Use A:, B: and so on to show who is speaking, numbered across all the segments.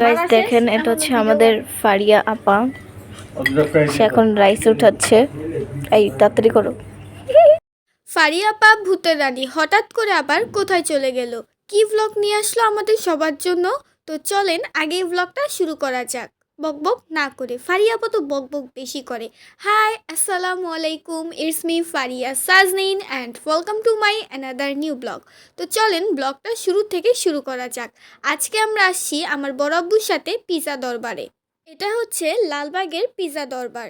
A: Guys দেখেন এটা হচ্ছে আমাদের ফারিয়া আপা। সে এখন রাইস উঠাচ্ছে। এই তাড়াতাড়ি করো।
B: ফারিয়া আপা ভূতের রানী হঠাৎ করে আবার কোথায় চলে গেল? কি ব্লগ নিয়ে আসলো আমাদের সবার জন্য? তো চলেন আগে ব্লগটা শুরু করা যাক। বকবক না করে। ফারিয়া আপা তো বকবক বেশি করে। হাই আসসালামু আলাইকুম। It's me Faria Sajnin and welcome to my another new blog তো চলেন ব্লগটা শুরু থেকে শুরু করা যাক। আজকে আমরা আসছি আমার বড় আব্বুর সাথে পিজা দরবারে। এটা হচ্ছে লালবাগের পিজা দরবার।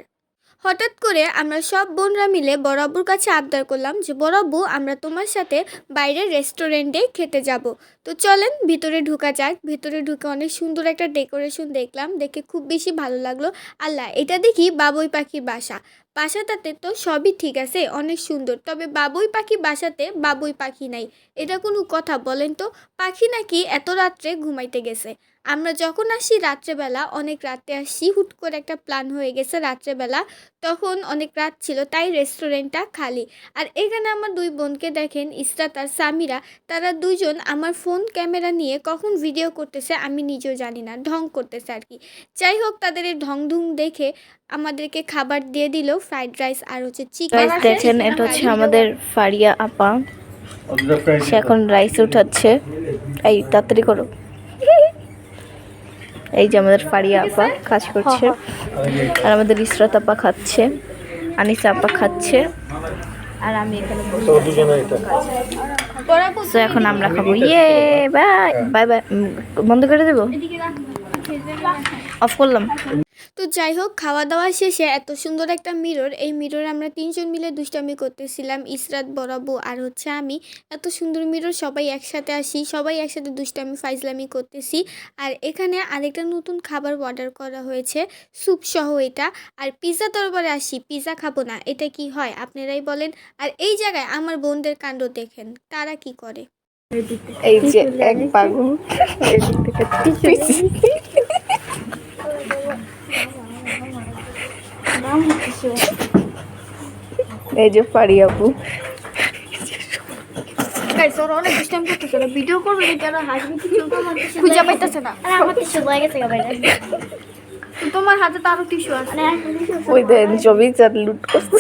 B: হঠাৎ করে আমরা সব বোনরা মিলে বড়াব্বুর কাছে আবদার করলাম যে, বড়াব্বু, আমরা তোমার সাথে বাইরের রেস্টুরেন্টে খেতে যাব। তো চলেন, ভিতরে ঢুকা যাক। ভিতরে ঢুকে অনেক সুন্দর একটা ডেকোরেশন দেখলাম। দেখে খুব বেশি ভালো লাগল। আল্লাহ, এটা দেখি বাবুই পাখির বাসা। বাসাটাতে তো সবই ঠিক আছে, অনেক সুন্দর। তবে বাবুই পাখি বাসাতে বাবুই পাখি নাই। এটা কোনো কথা বলেন তো? পাখি নাকি এত রাত্রে ঘুমাইতে গেছে। আমরা যখন আসি রাত্রেবেলা অনেক রাতে আসি হুট করে একটা প্ল্যান হয়ে গেছে রাত্রেবেলা তখন অনেক রাত ছিল তাই রেস্টুরেন্টটা খালি। আর এখানে আমার দুই বোনকে দেখেন ইসরাত আর সামিরা তারা দুজন আমার ফোন ক্যামেরা নিয়ে কখন ভিডিও করতেছে আমি নিজেও জানি না ঢং করতেছে আর কি। যাই হোক তাদের এই ঢং ঢুং দেখে আমাদেরকে খাবার দিয়ে দিল ফ্রাইড রাইস আর হচ্ছে চিকেন
A: দেখেন এটা হচ্ছে আমাদের ফারিয়া আপা। সে এখন রাইস উঠাচ্ছে। এই তাড়াতাড়ি করো। এই যে আমাদের ফারিয়া আপা কাজ করছে। আর আমাদের ইসরাত আপা খাচ্ছে আনিসা আপা খাচ্ছে। আর আমি এখানে তো এখন আমরা খাব। ইয়ে বাই বাই বাই বন্ধ করে দেবো? অফ করলাম।
B: তো যাই হোক খাওয়া দাওয়া শেষে এত সুন্দর একটা মিরর এই মিরর আমরা তিনজন মিলে দুষ্টামি করতেছিলাম, ইসরাত, বরাবু আর হচ্ছে আমি। এত সুন্দর মিরর সবাই একসাথে আসি, সবাই একসাথে দুষ্টামি, ফাইজলামি করতেছি। আর এখানে আরেকটা নতুন খাবার অর্ডার করা হয়েছে স্যুপ সহ এটা। আর পিৎজা দরবারে আসি পিৎজা খাব না, এটা কি হয়, আপনারাই বলেন। আর এই জায়গায় আমার বোনদের কাণ্ড দেখেন, তারা কি করে?
A: এই যে এক পাগল এই যে পারি আপু।
B: ভিডিও করবে খুঁজে পাইতেছে না। তোমার হাতে তো আরও টিস্যু আছে।
A: ওই দেন ছবি চার লুট করছে।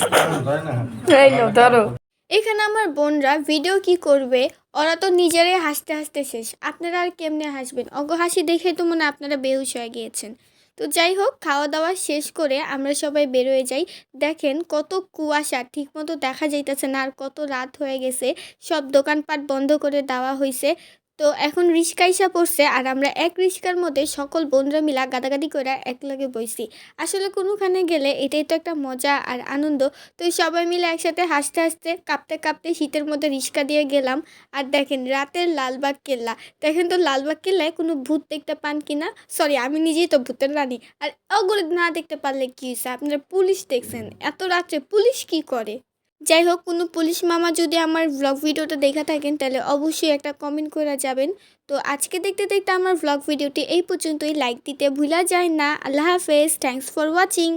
A: এই নাও ধরো।
B: এখানে আমার বোনরা ভিডিও কি করবে? ওরা তো নিজেরাই হাসতে হাসতে শেষ। আপনারা আর কেমনে হাসবেন? অগ হাসি দেখে তো মনে হয় আপনারা বেহুশ হয়ে গিয়েছেন। যাই হোক খাওয়া দাওয়া শেষ করে আমরা সবাই বেরোয় যাই। দেখেন কত কুয়াশা, ঠিকমতো দেখা যাইতেছে না আর কত রাত হয়ে গেছে। সব দোকানপাট বন্ধ করে দেওয়া হয়েছে তো এখন রিস্কা ইসা পড়ছে আর আমরা এক রিস্কার মধ্যে সকল বোনরা মিলা গাদাগাদি করে একলগে বইছি। আসলে কোনোখানে গেলে এটাই তো একটা মজা আর আনন্দ। তো সবাই মিলে একসাথে হাসতে হাসতে, কাঁপতে কাঁপতে শীতের মধ্যে রিক্সা দিয়ে গেলাম। আর দেখেন রাতের লালবাগ কেল্লা। দেখেন তো লালবাগ কেল্লায় কোনো ভূত দেখতে পান কি না? সরি আমি নিজেই তো ভূতের রানী। আর ওগুলো না দেখতে পারলে কী হয়েছে আপনারা পুলিশ দেখছেন। এত রাত্রে পুলিশ কি করে? যাই হোক কোনো পুলিশ মামা যদি আমার ব্লগ ভিডিওটা দেখা থাকেন, তাহলে অবশ্যই একটা কমেন্ট করে যাবেন। তো আজকে দেখতে দেখতে আমার ব্লগ ভিডিওটি এই পর্যন্তই। লাইক দিতে ভুলা যায় না। আল্লাহ হাফেজ। Thanks for watching